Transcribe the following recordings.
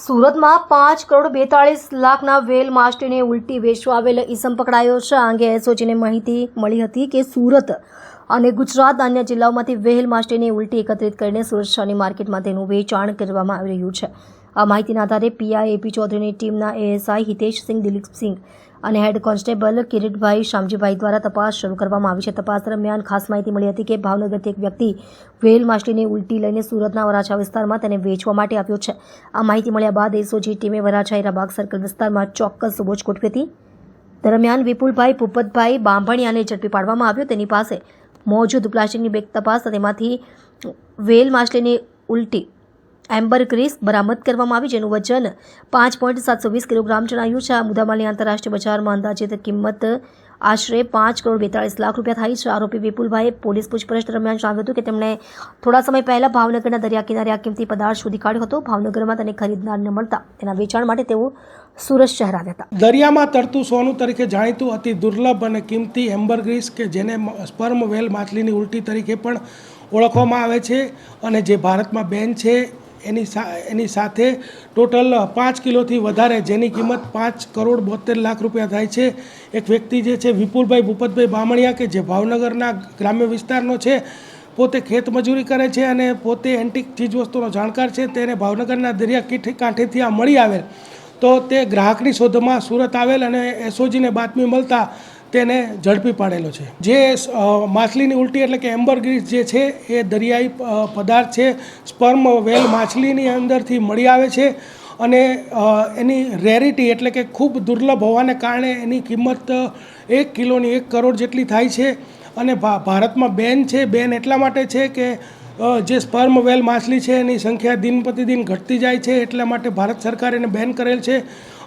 સુરતમાં પાંચ કરોડ બેતાળીસ લાખના વેલ માસ્ટીને ઉલટી વેચવા આવેલ ઈસમ પકડાયો છે. આ અંગે એસઓજીને માહિતી મળી હતી કે સુરત અને ગુજરાત અન્ય જિલ્લાઓમાંથી વેલ માસ્ટીને ઉલટી એકત્રિત કરીને સુરત શહેરની માર્કેટમાં તેનું વેચાણ કરવામાં આવી રહ્યું છે. આ માહિતીના આધારે પીઆઈ એપી ચૌધરીની ટીમના એએસઆઈ હિતેશસિંહ, દિલીપસિંહ અને હેડ કોન્સ્ટેબલ કિરીટભાઈ શામજીભાઈ દ્વારા તપાસ શરૂ કરવામાં આવી છે. તપાસ દરમિયાન ખાસ માહિતી મળી હતી કે ભાવનગરથી એક વ્યક્તિ વેલ માછલીની ઉલટી લઈને સુરતના વરાછા વિસ્તારમાં તેને વેચવા માટે આવ્યો છે. આ માહિતી મળ્યા બાદ એસઓજી ટીમે વરાછા હીરાબાગ સર્કલ વિસ્તારમાં ચોક્કસ વોચ ગોઠવી હતી. દરમિયાન વિપુલભાઈ, ભૂપતભાઈ બાંભણિયાને ઝડપી પાડવામાં આવ્યો. તેની પાસે મોજૂદ પ્લાસ્ટિકની બેગ તપાસ તેમાંથી વેલ માછલીની ઉલટી એમ્બર ગ્રીસ બરામદ કરવામાં આવી, જેનું વજન પાંચ પોઈન્ટ સાતસો વીસ કિલોગ્રામ જણાયું છે. આ મુદ્દામાલની આંતરરાષ્ટ્રીય બજારમાં અંદાજિત કિંમત આશરે પાંચ કરોડ બેતાળીસ લાખ રૂપિયા થાય છે. આરોપી વિપુલભાઈએ પોલીસ પૂછપરછ દરમિયાન જણાવ્યું હતું કે તેમણે થોડા સમય પહેલા ભાવનગરના દરિયા કિનારે આ કિંમતી પદાર્થ શોધી કાઢ્યો હતો. ભાવનગરમાં તેને ખરીદનારને મળતા તેના વેચાણ માટે તેઓ સુરત શહેર આવ્યા હતા. દરિયામાં તરતું સોનું તરીકે જાણીતું અતિ દુર્લભ અને કિંમતી એમ્બરગ્રીસ કે જેને સ્પર્મ વેલ માછલીની ઉલટી તરીકે પણ ઓળખવામાં આવે છે અને જે ભારતમાં બેન છે એની એની સાથે ટોટલ પાંચ કિલોથી વધારે, જેની કિંમત પાંચ કરોડ બોતેર લાખ રૂપિયા થાય છે. એક વ્યક્તિ જે છે, વિપુલભાઈ ભૂપતભાઈ બામણિયા કે જે ભાવનગરના ગ્રામ્ય વિસ્તારનો છે, પોતે ખેત મજૂરી કરે છે અને પોતે એન્ટિક ચીજવસ્તુનો જાણકાર છે, તેને ભાવનગરના દરિયા કીઠી કાંઠેથી આ મળી આવેલ. તો તે ગ્રાહકની શોધમાં સુરત આવેલ અને એસઓજીને બાતમી મળતા તેને ઝડપી પાડેલો છે. જે માછલીની ઉલટી એટલે કે એમ્બરગ્રીસ જે છે, એ દરિયાઈ પદાર્થ છે. સ્પર્મ વેલ માછલીની અંદરથી મળી આવે છે અને એની રેરિટી એટલે કે ખૂબ દુર્લભ હોવાને કારણે એની કિંમત એક કિલોની એક કરોડ જેટલી થાય છે. અને ભારતમાં બેન છે, બેન એટલા માટે છે કે જે સ્પર્મ વેલ માછલી છે, એની સંખ્યા દિન પ્રતિદિન ઘટતી જાય છે, એટલા માટે ભારત સરકારે એને બેન કરેલ છે.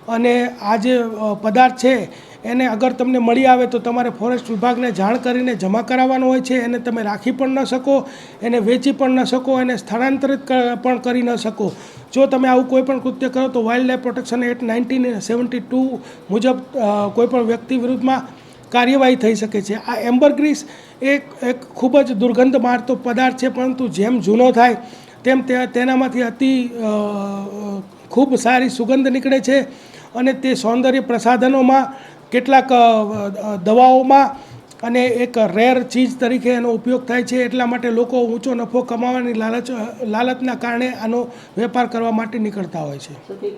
અને આ જે પદાર્થ છે એને અગર તમને મળી આવે તો તમારે ફોરેસ્ટ વિભાગને જાણ કરીને જમા કરાવવાનો હોય છે, એને તમે રાખી પણ ન શકો, એને વેચી પણ ન શકો, એને સ્થળાંતરિત પણ કરી ન શકો. જો તમે આવું કોઈપણ કૃત્ય કરો તો wild life protection act nineteen seventy two મુજબ કોઈપણ વ્યક્તિ વિરુદ્ધમાં કાર્યવાહી થઈ શકે છે. આ એમ્બરગ્રીસ એક એક ખૂબ જ દુર્ગંધ મારતો પદાર્થ છે, પરંતુ જેમ જૂનો થાય તેમ તેનામાંથી અતિ ખૂબ સારી સુગંધ નીકળે છે અને તે સૌંદર્ય પ્રસાધનોમાં કેટલાક દવાઓમાં અને એક રેર ચીજ તરીકે એનો ઉપયોગ થાય છે એટલા માટે લોકો ઊંચો નફો કમાવાની લાલચ લાલચના કારણે આનો વેપાર કરવા માટે નીકળતા હોય છે.